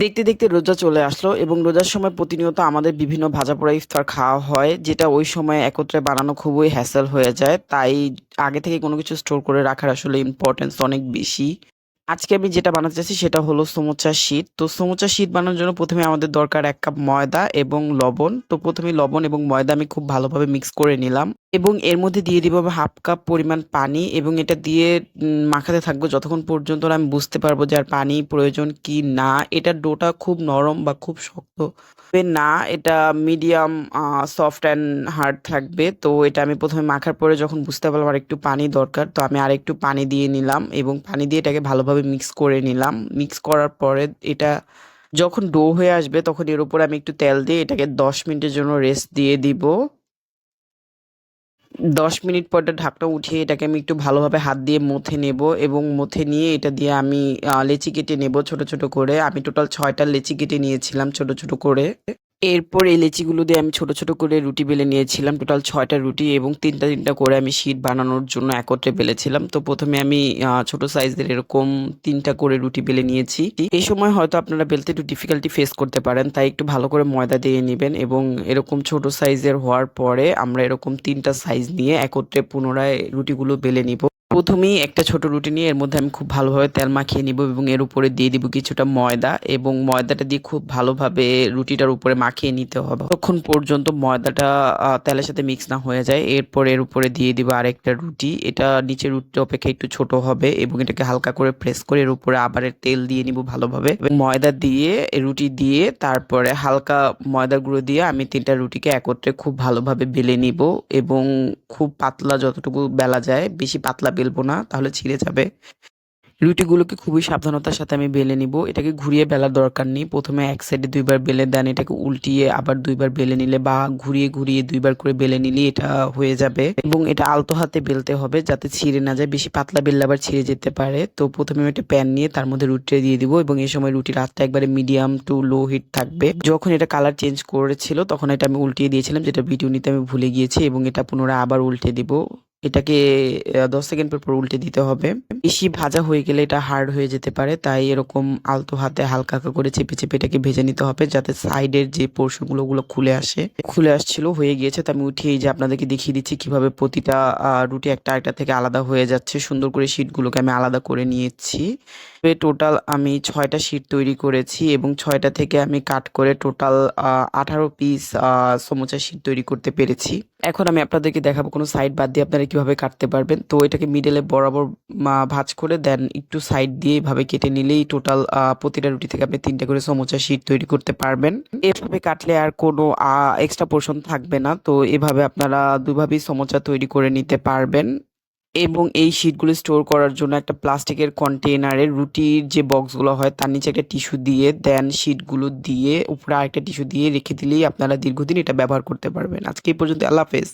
দেখতে দেখতে রোজা চলে আসলো এবং রোজার সময় প্রতিনিয়ত আমাদের বিভিন্ন ভাজা পোড়া ইফতার খাওয়া হয়, যেটা ওই সময় একত্রে বানানো খুবই হ্যাসেল হয়ে যায়। তাই আগে থেকে কোনো কিছু স্টোর করে রাখার আসলে ইম্পর্টেন্স অনেক বেশি। আজকে আমি যেটা বানাতে চাচ্ছি সেটা হলো সমুচা শীত। তো সমুচা শীত বানানোর জন্য প্রথমে আমাদের দরকার এক কাপ ময়দা এবং লবণ। তো প্রথমে লবণ এবং ময়দা আমি খুব ভালোভাবে মিক্স করে নিলাম এবং এর মধ্যে দিয়ে দিব হাফ কাপ পরিমাণ পানি এবং এটা দিয়ে মাখাতে থাকব যতক্ষণ পর্যন্ত আমি বুঝতে পারব যে আর পানি প্রয়োজন কি না। এটার ডোটা খুব নরম বা খুব শক্ত। না, এটা মিডিয়াম সফট অ্যান্ড হার্ড থাকবে। তো এটা আমি প্রথমে মাখার পরে যখন বুঝতে পারলাম আর একটু পানি দরকার, তো আমি আর একটু পানি দিয়ে নিলাম এবং পানি দিয়ে এটাকে ভালোভাবে মিক্স করে নিলাম। মিক্স করার পরে এটা যখন ডো হয়ে আসবে তখন এর উপর আমি একটু তেল দিয়ে এটাকে দশ মিনিটের জন্য রেস্ট দিয়ে দিব। দশ মিনিট পর ঢাকনা উঠিয়ে এটাকে আমি একটু ভালোভাবে হাত দিয়ে মথে নেব এবং মথে নিয়ে এটা দিয়ে আমি লেচি কেটে নেব ছোট ছোট করে। আমি টোটাল ছয়টা লেচি কেটে নিয়েছিলাম ছোট ছোট করে। এরপর এই লেচিগুলো দিয়ে আমি ছোট ছোট করে রুটি বেলে নিয়েছিলাম। টোটাল ছয়টা রুটি এবং তিনটা তিনটা করে আমি শীট বানানোর জন্য একত্রে বেলেছিলাম। তো প্রথমে আমি ছোট সাইজের এরকম তিনটা করে রুটি বেলে নিয়েছি। এই সময় হয়তো আপনারা বেলতে একটু ডিফিকাল্টি ফেস করতে পারেন, তাই একটু ভালো করে ময়দা দিয়ে নেবেন এবং এরকম ছোট সাইজের হওয়ার পরে আমরা এরকম তিনটা সাইজ নিয়ে একত্রে পুনরায় রুটিগুলো বেলে নিব। প্রথমেই একটা ছোট রুটি নিয়ে এর মধ্যে আমি খুব ভালোভাবে তেল মাখিয়ে নিব এবং এর উপরে দিয়ে দিব কিছুটা ময়দা এবং ময়দাটা দিয়ে খুব ভালোভাবে রুটিটার উপরে মাখিয়ে নিতে হবে। তখন পর্যন্ত ময়দাটা তেলের সাথে মিক্স না হয়ে যায়। এরপর এর উপরে দিয়ে দিব আরেকটা রুটি। এটা নিচের রুটিটা অপেক্ষা একটু ছোট হবে এবং এটাকে হালকা করে প্রেস করে এর উপরে আবার তেল দিয়ে নিব ভালোভাবে। ময়দা দিয়ে, রুটি দিয়ে, তারপরে হালকা ময়দার গুঁড়ো দিয়ে আমি তিনটা রুটিকে একত্রে খুব ভালোভাবে বেলে নিব এবং খুব পাতলা যতটুকু বেলা যায়, বেশি পাতলা বেলবো না, তাহলে ছিঁড়ে যাবে। রুটিগুলোকে খুবই সাবধানতার সাথে আমি বেলে নিব। এটাকে ঘুরিয়ে বেলার দরকার নেই। প্রথমে এক সাইডে দুইবার বেলে দেন, এটাকে উল্টিয়ে আবার দুইবার বেলে নিলে বা ঘুরিয়ে ঘুরিয়ে দুইবার করে বেলে নিলে এটা হয়ে যাবে। এবং এটা আলতো হাতে বেলতে হবে যাতে ছিঁড়ে না যায়, বেশি পাতলা বেললে আবার ছিঁড়ে যেতে পারে। তো প্রথমে আমি একটা প্যান নিয়ে তার মধ্যে রুটিটা দিয়ে দিব এবং এই সময় রুটির হাতটা একবারে মিডিয়াম টু লো হিট থাকবে। যখন এটা কালার চেঞ্জ করেছিল, তখন এটা আমি উল্টিয়ে দিয়েছিলাম, যেটা ভিডিও নিতে আমি ভুলে গিয়েছি এবং এটা পুনরায় আবার উল্টে দিব। এটাকে দশ সেকেন্ড পর উল্টে দিতে হবে। বেশি ভাজা হয়ে গেলে এটা হার্ড হয়ে যেতে পারে, তাই এরকম আলতো হাতে হালকা হালকা করে চেপে চেপে এটাকে ভেজে নিতে হবে, যাতে সাইডের যে পোর্শনগুলো ওগুলো খুলে আসে। খুলে আসছিল, হয়ে গিয়েছে, তো আমি উঠিয়ে যে আপনাদেরকে দেখিয়ে দিচ্ছি কীভাবে প্রতিটা রুটি একটা আরেকটা থেকে আলাদা হয়ে যাচ্ছে। সুন্দর করে শিটগুলোকে আমি আলাদা করে নিয়েছি। টোটাল আমি ছয়টা শিট তৈরি করেছি এবং ছয়টা থেকে আমি কাট করে টোটাল আঠারো পিস সমোচা শিট তৈরি করতে পেরেছি। এখন আমি আপনাদেরকে দেখাবো কোনো সাইড বাদ দিয়ে আপনারা কীভাবে কাটতে পারবেন। তো এটাকে মিডলে বরাবর ভাজ করে দেন একটু সাইড দিয়ে এভাবে কেটে নিলেই টোটাল প্রতিটা রুটি থেকে আপনি তিনটা করে সমোচা শিট তৈরি করতে পারবেন। এভাবে কাটলে আর কোনো এক্সট্রা পোর্শন থাকবে না। তো এভাবে আপনারা দুভাবেই সমোচা তৈরি করে নিতে পারবেন। এবং এই শিটগুলো স্টোর করার জন্য একটা প্লাস্টিকের কন্টেনারে রুটির যে বক্সগুলো হয়, তার নিচে একটা টিস্যু দিয়ে দেন শিটগুলো দিয়ে উপরে আরেকটা টিস্যু দিয়ে রেখে দিলেই আপনারা দীর্ঘদিন এটা ব্যবহার করতে পারবেন। আজকে এই পর্যন্ত, আল্লাহ হাফেজ।